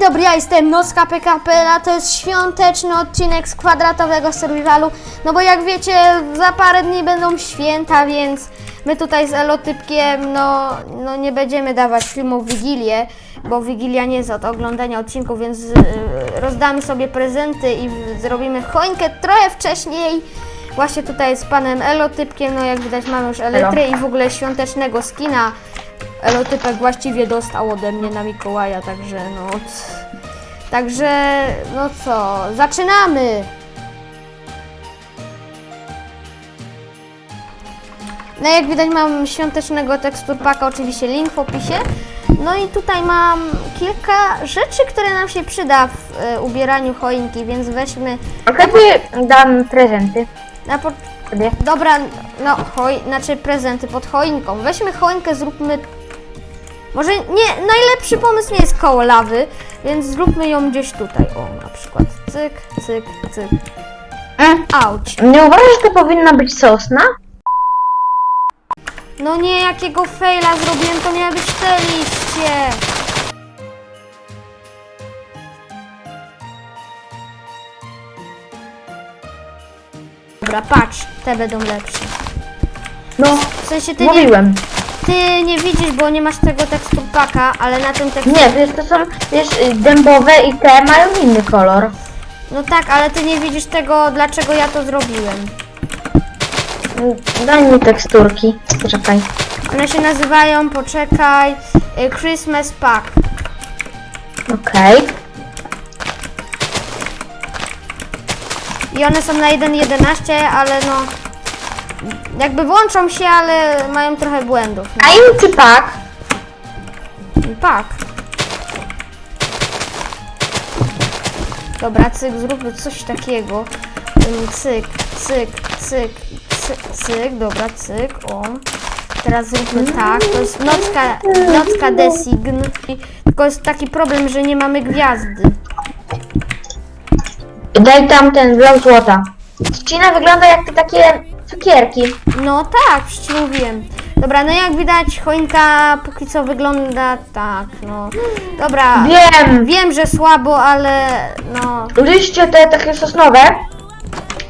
dobry, ja jestem Nocka PKP, a to jest świąteczny odcinek z kwadratowego survivalu. No bo jak wiecie, za parę dni będą święta, więc my tutaj z Elotypkiem, no, no nie będziemy dawać filmów Wigilię, bo Wigilia nie jest od oglądania odcinków, więc y, rozdamy sobie prezenty i zrobimy choinkę trochę wcześniej. Właśnie tutaj z panem Elotypkiem, no jak widać mamy już elektry i w ogóle świątecznego skina. Elotypek właściwie dostał ode mnie na Mikołaja, także no. Także no co, zaczynamy! No jak widać mam świątecznego teksturpaka, oczywiście link w opisie. No i tutaj mam kilka rzeczy, które nam się przyda w e, ubieraniu choinki, więc weźmy Okej, dam prezenty na po... sobie. Dobra, no choj... znaczy prezenty pod choinką. Weźmy choinkę, zróbmy... Może nie, najlepszy pomysł nie jest koło lawy, więc zróbmy ją gdzieś tutaj. O, na przykład cyk, cyk, cyk. Mm. Auć. Nie uważasz, że to powinna być sosna? No nie, jakiego faila zrobiłem, to miały być te liście. Dobra, patrz, te będą lepsze. No, W sensie ty nie, mówiłem. Ty nie widzisz, bo nie masz tego teksturpaka, ale na tym tekstur... Nie, wiesz, to są, wiesz, y, dębowe i te mają inny kolor. No tak, ale ty nie widzisz tego, dlaczego ja to zrobiłem. Daj mi teksturki. Poczekaj. One się nazywają, poczekaj, y, Christmas Pack. Okej. I one są na 1.11, ale no... Jakby włączą się, ale mają trochę błędów. A im czy pak? No. Pack. Dobra, cyk, zróbmy coś takiego. Cyk, cyk, cyk, cyk, cyk, dobra, cyk, o. Teraz zróbmy tak, to jest nocka, nocka design. Tylko jest taki problem, że nie mamy gwiazdy. Daj tam ten blok złota. Trzcina wygląda jak takie cukierki. No tak, przecież mówiłem. Dobra, no jak widać, choinka póki co wygląda tak, no. Dobra, Wiem. wiem, że słabo, ale no... Liście te takie sosnowe,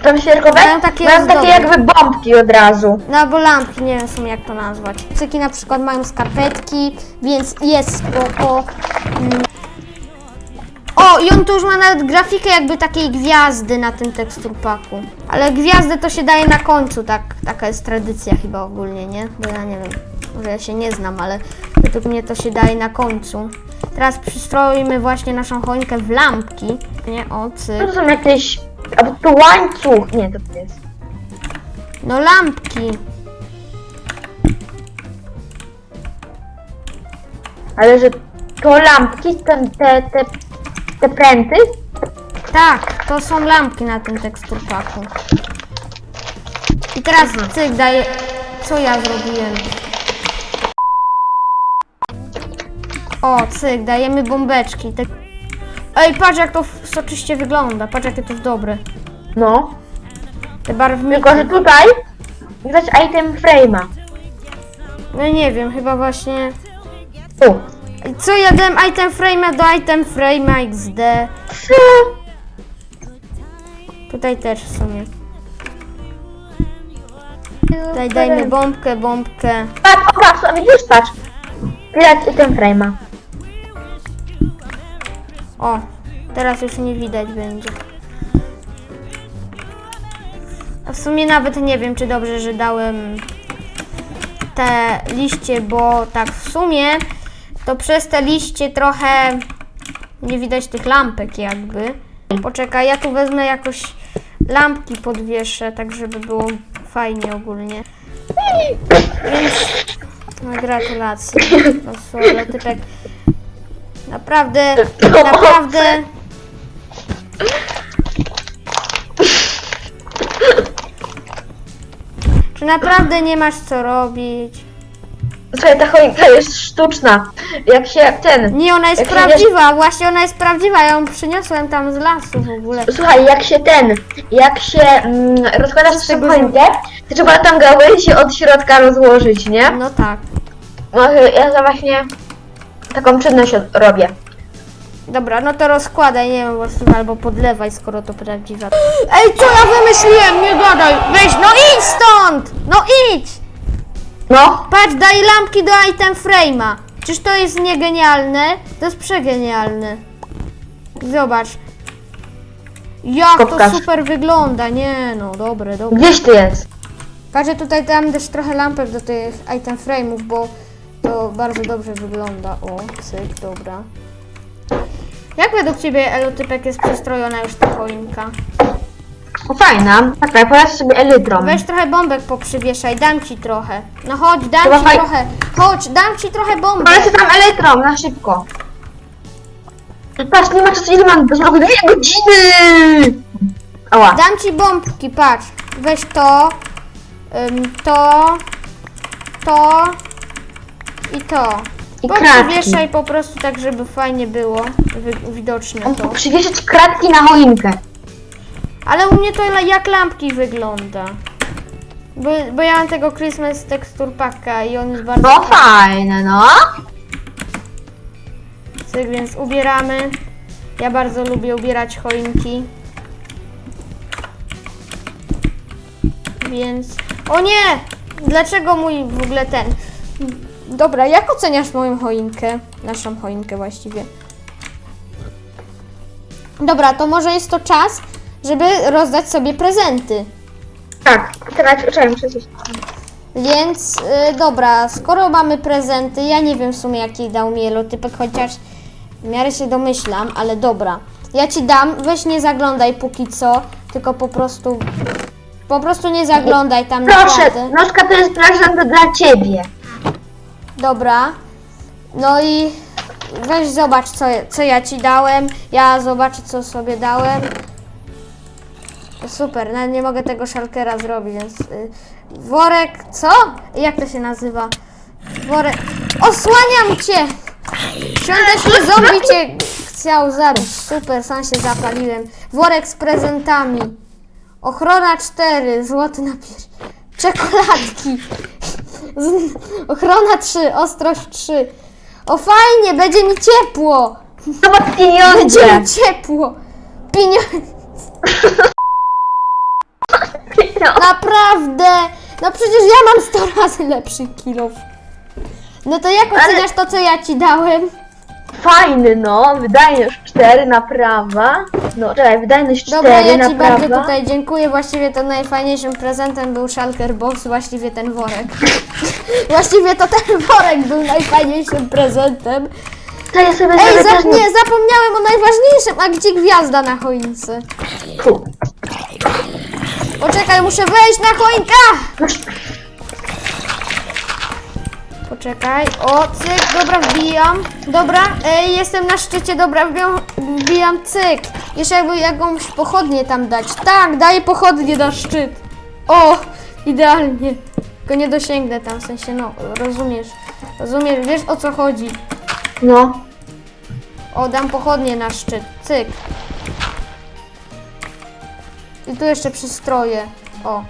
tam świerkowe, Mają takie mają takie ozdoby. jakby bombki od razu. No albo lampki, nie wiem w sumie jak to nazwać. Cyki na przykład mają skarpetki, więc jest spoko. Mm. O, i on tu już ma nawet grafikę jakby takiej gwiazdy na tym teksturpaku. Ale gwiazdę to się daje na końcu, tak, taka jest tradycja chyba ogólnie, nie? Bo ja nie wiem, może ja się nie znam, ale według mnie to się daje na końcu. Teraz przystroimy właśnie naszą choinkę w lampki. Nie, o, cyk. To są jakieś, albo to łańcuch, nie, to jest. No lampki. Ale że to lampki, te, te, te, te pręty, Tak, to są lampki na tym teksturpaku. I teraz cyk daję. Co ja zrobiłem? O, cyk, dajemy bombeczki. Te... Ej, patrz jak to w- soczyście wygląda. Patrz jakie to jest dobre. no. Te barwniki. Tylko, że tutaj widać item frame'a. No nie wiem, chyba właśnie. Tu. Co ja dałem item frame'a do item frame'a XD. Tutaj też w sumie. Tutaj dajmy bombkę, bombkę. Patrz, o patrz, a widzisz, patrz. Widać item frame'a. O, teraz już nie widać będzie. A w sumie nawet nie wiem, czy dobrze, że dałem te liście, bo tak w sumie to przez te liście trochę nie widać tych lampek jakby. Poczekaj, ja tu wezmę jakoś lampki podwieszę, tak żeby było fajnie ogólnie. Więc no, gratulacje. Sorry, typek. Naprawdę, naprawdę. Czy naprawdę nie masz co robić? Słuchaj, ta choinka jest sztuczna. Jak się ten... Nie, ona jest Jak się prawdziwa, właśnie ona jest prawdziwa. Ja ją przyniosłem tam z lasu w ogóle. Słuchaj, jak się ten, jak się mm, rozkładasz tę choinkę, to trzeba tam gałęzie od środka rozłożyć, nie? No tak. No, ja za właśnie taką czynność robię. Dobra, no to rozkładaj, nie wiem, właściwie albo podlewaj, skoro to prawdziwa. Ej, co ja wymyśliłem? Nie gadaj! Weź, no idź stąd! No idź! No, Patrz, daj lampki do item frame'a. Czyż to jest niegenialne? To jest przegenialne. Zobacz. Jak to Pokaż. super wygląda. Nie no, dobre, dobre. gdzieś ty jest? Patrzę tutaj dam też trochę lampek do tych item frame'ów, bo to bardzo dobrze wygląda. O, cyk, dobra. Jak według Ciebie, Elotypek, jest przystrojona już ta choinka? O, fajna. Czekaj, polecę sobie elytrą. Weź trochę bombek poprzywieszaj, dam Ci trochę. No chodź, dam Chyba Ci faj- trochę. Chodź, dam Ci trochę bombek. Polecę tam elytrą, na szybko. Patrz, nie ma czasu, ile mam? Dosłownie dwie godziny! Ała. Dam ci bombki, patrz. Weź to, ym, to, to i to. I kratki. po prostu tak, żeby fajnie było wi- widoczne to. przywieszyć kratki na choinkę. Ale u mnie to jak lampki wygląda. Bo, bo ja mam tego Christmas Texture Packa i on jest bardzo... No fajne, no. Cyk, więc ubieramy. Ja bardzo lubię ubierać choinki. Więc... O nie! Dlaczego mój w ogóle ten... Dobra, jak oceniasz moją choinkę? Naszą choinkę właściwie. Dobra, to może jest to czas, żeby rozdać sobie prezenty. Tak, teraz muszę coś... Więc y, dobra, skoro mamy prezenty, ja nie wiem w sumie jaki dał mi elotypek, chociaż w miarę się domyślam, ale dobra. Ja ci dam, weź nie zaglądaj póki co, tylko po prostu. Po prostu nie zaglądaj tam Proszę, naprawdę. Nożka to jest prezent dla ciebie. Dobra. No i weź zobacz co, co ja ci dałem. Ja zobaczę co sobie dałem. Super, nawet nie mogę tego szalkera zrobić, więc y, worek, co? Jak to się nazywa? Worek. Osłaniam cię! Świąteczny zombie cię chciał zabić. Super, sam się zapaliłem. Worek z prezentami. Ochrona 4, złoty napierz. Czekoladki. Ochrona 3, ostrość 3. O fajnie, będzie mi ciepło. Zobacz Będzie pieniądze. mi ciepło. Pieniądze. Naprawdę! No przecież ja mam 100 razy lepszy kilof. No to jak Ale- oceniasz to, co ja ci dałem? Fajny, no. Wydajność 4 na prawa. No, czekaj, wydajność 4 Dobra, ja ci bardzo tutaj dziękuję. Właściwie to najfajniejszym prezentem był Shulker Box, właściwie ten worek. właściwie to ten worek był najfajniejszym prezentem. To ja sobie Ej, zrobię za, też nie, zapomniałem o najważniejszym, a gdzie gwiazda na choince? Poczekaj, muszę wejść na choinkę! Poczekaj, o, cyk, dobra, wbijam. Dobra, ej, jestem na szczycie, dobra, wbijam, wbijam cyk. Jeszcze jakby jakąś pochodnię tam dać. Tak, daję pochodnię na szczyt. O, idealnie. Tylko nie dosięgnę tam, w sensie, no, rozumiesz. Rozumiesz, wiesz o co chodzi. No. O, dam pochodnie na szczyt. Cyk. I tu jeszcze przystroję. O.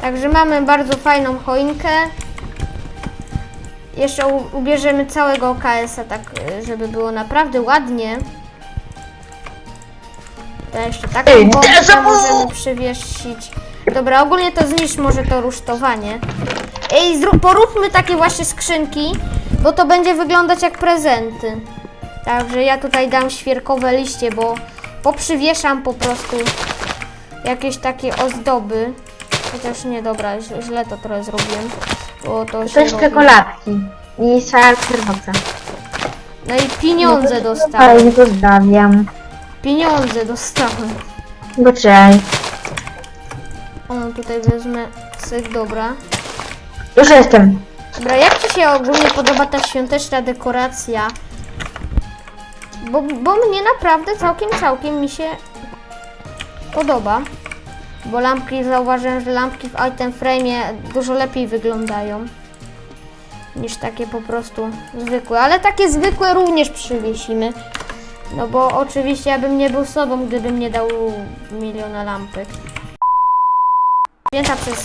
Także mamy bardzo fajną choinkę. Jeszcze ubierzemy całego OKS-a, tak y, żeby było naprawdę ładnie. To jeszcze taką vu! możemy przywiesić. Dobra, ogólnie to zniszcz może to rusztowanie. Ej, poróbmy takie właśnie skrzynki, bo to będzie wyglądać jak prezenty. Także ja tutaj dam świerkowe liście, bo poprzywieszam po prostu jakieś takie ozdoby. Chociaż nie, dobra, źle, to trochę zrobiłem. Bo to się robi. czekoladki. I szarkierowca. No i pieniądze dostałem. Fajnie, pozdrawiam. Pieniądze dostałem. Bo cześć. O, tutaj wezmę syk, dobra. Już jestem. Dobra, jak Ci się ogólnie podoba ta świąteczna dekoracja? Bo, bo mnie naprawdę całkiem, całkiem mi się podoba. Bo lampki, zauważyłem, że lampki w item frame'ie dużo lepiej wyglądają niż takie po prostu zwykłe. Ale takie zwykłe również przywiesimy. No bo oczywiście ja bym nie był sobą, gdybym nie dał miliona lampek. Święta przez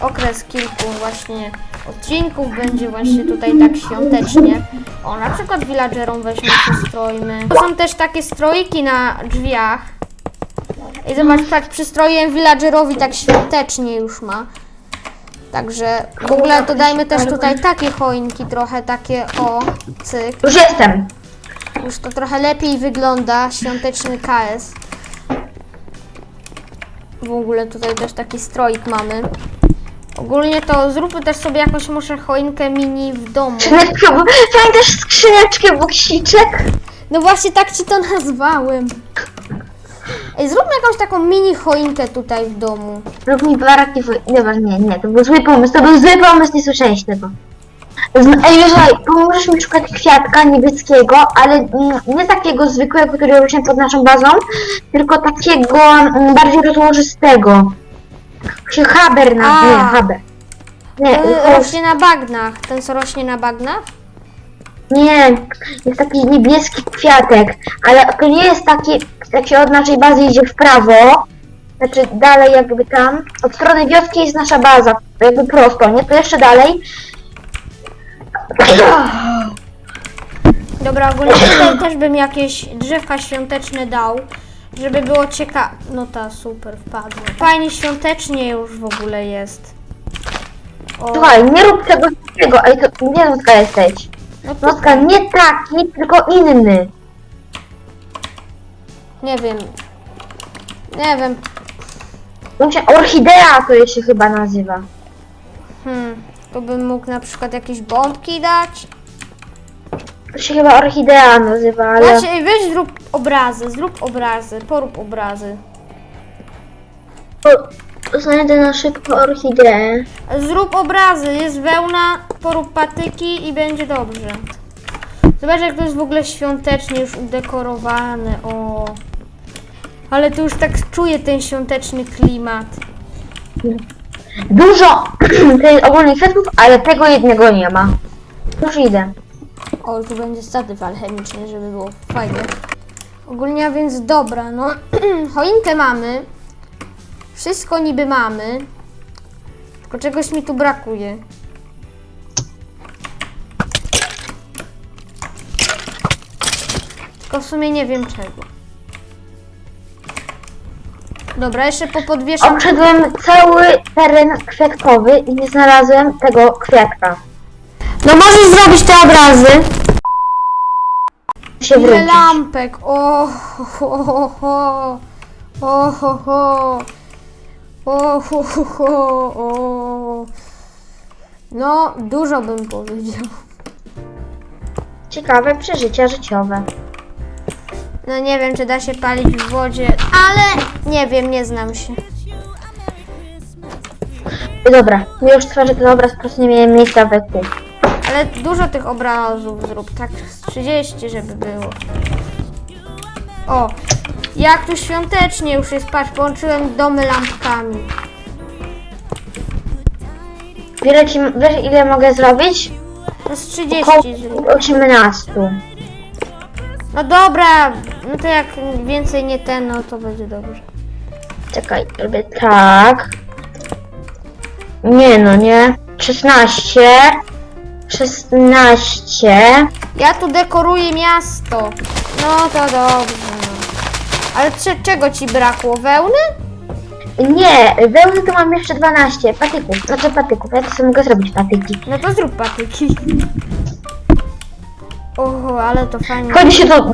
okres kilku właśnie odcinków będzie właśnie tutaj tak świątecznie. O, na przykład villagerom weźmy przystrojmy. To są też takie stroiki na drzwiach. I zobacz, tak przystrojem villagerowi tak świątecznie już ma. Także w ogóle dodajmy też tutaj takie choinki, trochę takie o, cyk. Już jestem. Już to trochę lepiej wygląda, świąteczny KS. W ogóle tutaj też taki stroik mamy. Ogólnie to zróbmy też sobie jakąś może choinkę mini w domu. Skrzyneczkę, bo pamiętasz skrzyneczkę boksiczek? No właśnie tak ci to nazwałem. Ej, zróbmy jakąś taką mini choinkę tutaj w domu. Rób mi baraki w... Dobra, nie, nie, to był zły pomysł, to był zły pomysł, nie słyszałeś tego. Z- Ej, słuchaj, pomożesz mi szukać kwiatka niebieskiego, ale mm, nie takiego zwykłego, który rośnie pod naszą bazą, tylko takiego mm, bardziej rozłożystego. Się haber na... A. nie, haber. Nie, Ten rośnie na bagnach. Ten co rośnie na bagnach? nie, jest taki niebieski kwiatek, ale to nie jest taki, jak się od naszej bazy idzie w prawo, znaczy dalej jakby tam, od strony wioski jest nasza baza, jakby prosto, nie? To jeszcze dalej. Dobra, ogólnie tutaj też bym jakieś drzewka świąteczne dał, żeby było ciekawe. No ta super wpadła. Fajnie świątecznie już w ogóle jest. O, Słuchaj, nie rób tego wszystkiego, ej, to gdzie Nocka jesteś? no to, nie taki, tylko inny. nie wiem. Nie wiem. On się, orchidea to się chyba nazywa. Hmm, to bym mógł na przykład jakieś bombki dać. To się chyba orchidea nazywa, ale... Znaczy, weź zrób obrazy, zrób obrazy, porób obrazy. O, Znajdę na szybko orchideę. Zrób obrazy, jest wełna, porób patyki i będzie dobrze. Zobacz jak to jest w ogóle świątecznie już udekorowane, o. Ale tu już tak czuję ten świąteczny klimat. Dużo tej ogólnych kwiatków, ale tego jednego nie ma. Już idę. O, tu będzie statyw alchemiczny, żeby było fajnie. Ogólnie, a więc dobra, no. Choinkę mamy. Wszystko niby mamy. Tylko czegoś mi tu brakuje. Tylko w sumie nie wiem czego. Dobra, jeszcze popodwieszam. Obszedłem cały teren kwiatkowy i nie znalazłem tego kwiatka. No możesz zrobić te obrazy. Się Ile wrócić. lampek! O, ho, ho, ho, o, ho, ho. O, ho, ho, ho, o. No, dużo bym powiedział. Ciekawe przeżycia życiowe. No nie wiem, czy da się palić w wodzie, ale nie wiem, nie znam się. Dobra, ja już tworzę ten obraz, po prostu nie miałem miejsca we kół. Ale dużo tych obrazów zrób, tak z 30, żeby było. O, jak tu świątecznie już jest, patrz, połączyłem domy lampkami. Wiele ci, wiesz ile mogę zrobić? No z 30 Około zrób. 18. No dobra, no to jak więcej nie ten, no to będzie dobrze. Czekaj, robię tak. Nie no, nie. 16. 16. Ja tu dekoruję miasto. No to dobrze. Ale cze- czego ci brakło? Wełny? Nie, wełny to mam jeszcze 12 patyków. Znaczy patyków, ja to sobie mogę zrobić patyki. No to zrób patyki. Oho, ale to fajnie. Wchodzi się do,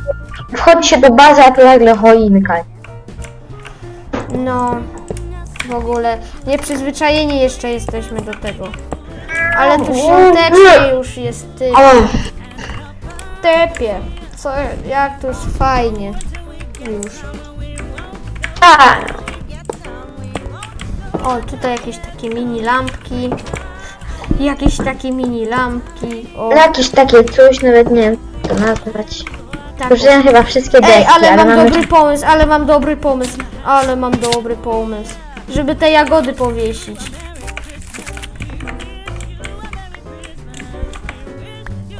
wchodzi się do bazy, a tu nagle choinka. No, w ogóle nieprzyzwyczajeni jeszcze jesteśmy do tego. Ale tu świątecznie już jest ty. Tepie. Co, jak to jest fajnie. Już. O, tutaj jakieś takie mini lampki. Jakieś takie mini lampki. O, Jakieś takie coś, nawet nie wiem jak to nazwać. tak. Użyłem chyba wszystkie deski, Ej, ale mam mamy... dobry pomysł, ale mam dobry pomysł. Ale mam dobry pomysł. Żeby te jagody powiesić.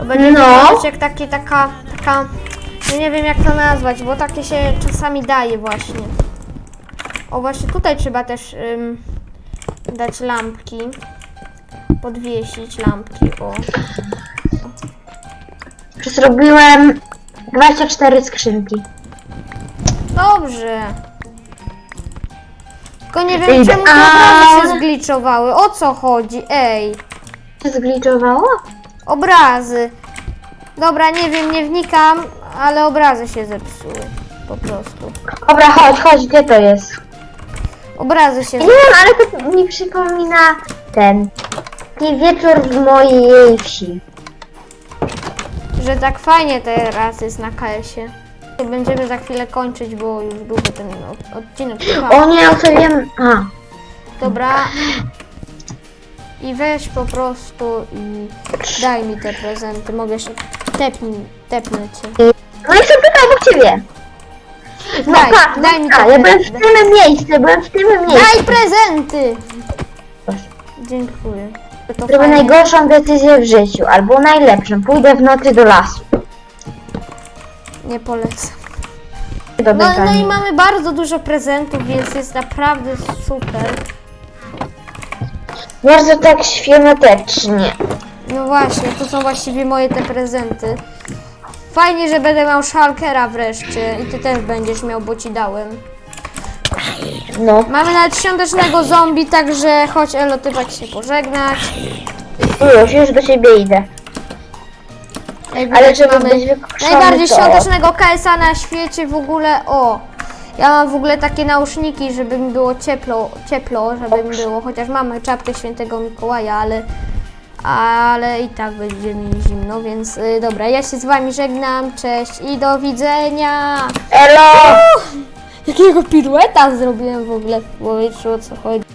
Będzie No. wyglądać jak takie, taka, taka, ja nie wiem jak to nazwać, bo takie się czasami daje właśnie. O właśnie tutaj trzeba też ym, dać lampki. podwiesić lampki, o. Zrobiłem 24 skrzynki. Dobrze. Tylko nie wiem, czemu te obrazy się zgliczowały. O co chodzi? Ej, Się zgliczowało? Obrazy. Dobra, nie wiem, nie wnikam, ale obrazy się zepsuły. Po prostu. Dobra, chodź, chodź, gdzie to jest? Obrazy się Nie wiem, ale to mi przypomina ten. Taki wieczór w mojej wsi. że tak fajnie teraz jest na KS-ie. Będziemy za chwilę kończyć, bo już długo ten od- odcinek trwa. O nie, o co wiem. A, Dobra. I weź po prostu i daj mi te prezenty. Mogę się tepnij, tepnę cię. no i sobie obok ciebie. No Daj, tak, daj mi te ja byłem w prezenty. tym miejscu, byłem w tym miejscu. Daj prezenty! Dziękuję. To Zrobię fajnie. najgorszą decyzję w życiu, albo najlepszą. Pójdę w nocy do lasu. Nie polecam. Do No, no i mamy bardzo dużo prezentów, więc jest naprawdę super. Bardzo tak świątecznie. No właśnie, to są właściwie moje te prezenty. Fajnie, że będę miał szalkera wreszcie i ty też będziesz miał, bo ci dałem. No, Mamy nawet świątecznego zombie, także chodź Elo, ty tak się pożegnać. już, już do ciebie idę. Ale żeby być najbardziej to- świątecznego KS-a na świecie w ogóle. O! Ja mam w ogóle takie nauszniki, żeby mi było ciepło, ciepło, żeby mi było, chociaż mamy czapkę świętego Mikołaja, ale ale i tak będzie mi zimno, więc y, dobra, ja się z wami żegnam, cześć i do widzenia! Elo! Jakiego pirueta zrobiłem w ogóle w powietrzu, o co chodzi?